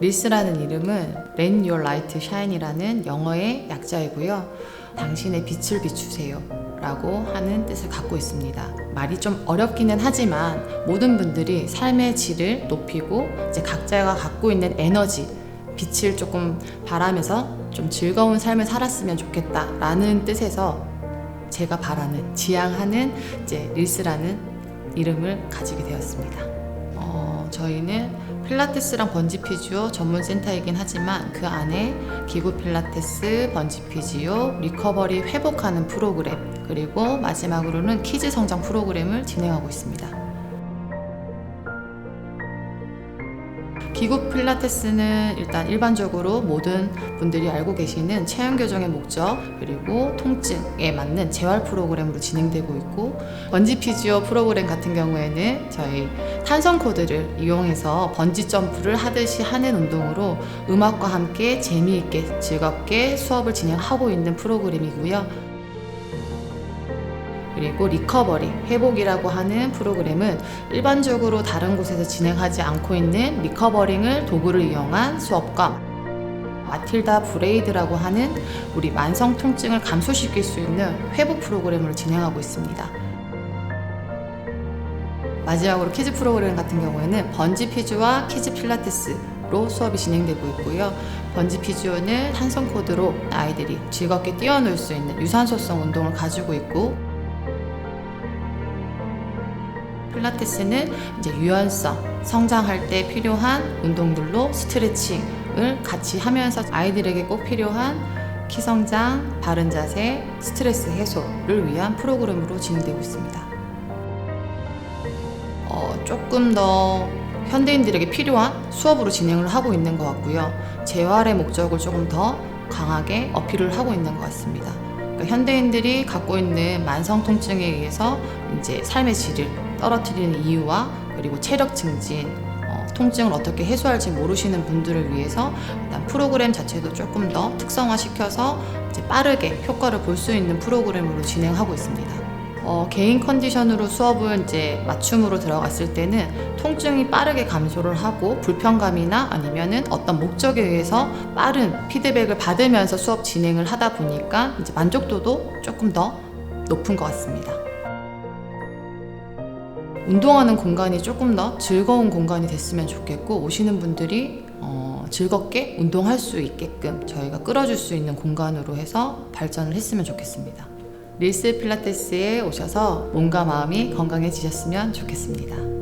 릴스라는 이름은 Let Your Light Shine이라는 영어의 약자이고요. 당신의 빛을 비추세요. 라고 하는 뜻을 갖고 있습니다. 말이 좀 어렵기는 하지만 모든 분들이 삶의 질을 높이고 이제 각자가 갖고 있는 에너지, 빛을 조금 바라면서 좀 즐거운 삶을 살았으면 좋겠다라는 뜻에서 제가 바라는, 지향하는 이제 릴스라는 이름을 가지게 되었습니다. 어, 저희는 필라테스랑 번지 피지오 전문 센터이긴 하지만 그 안에 기구 필라테스, 번지 피지오, 리커버리 회복하는 프로그램 그리고 마지막으로는 키즈 성장 프로그램을 진행하고 있습니다. 기구 필라테스는 일단 일반적으로 모든 분들이 알고 계시는 체형 교정의 목적 그리고 통증에 맞는 재활 프로그램으로 진행되고 있고 번지 피지오 프로그램 같은 경우에는 저희 탄성 코드를 이용해서 번지 점프를 하듯이 하는 운동으로 음악과 함께 재미있게 즐겁게 수업을 진행하고 있는 프로그램이고요. 그리고 리커버리, 회복이라고 하는 프로그램은 일반적으로 다른 곳에서 진행하지 않고 있는 리커버링을 도구를 이용한 수업과 마틸다 브레이드라고 하는 우리 만성 통증을 감소시킬 수 있는 회복 프로그램을 진행하고 있습니다. 마지막으로 키즈 프로그램 같은 경우에는 번지 피즈와 키즈 필라테스로 수업이 진행되고 있고요. 번지 피지오는 탄성 코드로 아이들이 즐겁게 뛰어놀 수 있는 유산소성 운동을 가지고 있고 필라테스는 이제 유연성, 성장할 때 필요한 운동들로 스트레칭을 같이 하면서 아이들에게 꼭 필요한 키 성장, 바른 자세, 스트레스 해소를 위한 프로그램으로 진행되고 있습니다. 어, 조금 더 현대인들에게 필요한 수업으로 진행을 하고 있는 것 같고요. 재활의 목적을 조금 더 강하게 어필을 하고 있는 것 같습니다. 그러니까 현대인들이 갖고 있는 만성 통증에 의해서 이제 삶의 질을 떨어뜨리는 이유와 그리고 체력 증진, 어, 통증을 어떻게 해소할지 모르시는 분들을 위해서 일단 프로그램 자체도 조금 더 특성화시켜서 이제 빠르게 효과를 볼 수 있는 프로그램으로 진행하고 있습니다. 어, 개인 컨디션으로 수업을 이제 맞춤으로 들어갔을 때는 통증이 빠르게 감소를 하고 불편감이나 아니면은 어떤 목적에 의해서 빠른 피드백을 받으면서 수업 진행을 하다 보니까 이제 만족도도 조금 더 높은 것 같습니다. 운동하는 공간이 조금 더 즐거운 공간이 됐으면 좋겠고 오시는 분들이 어, 즐겁게 운동할 수 있게끔 저희가 끌어줄 수 있는 공간으로 해서 발전을 했으면 좋겠습니다. 릴스 필라테스에 오셔서 몸과 마음이 건강해지셨으면 좋겠습니다.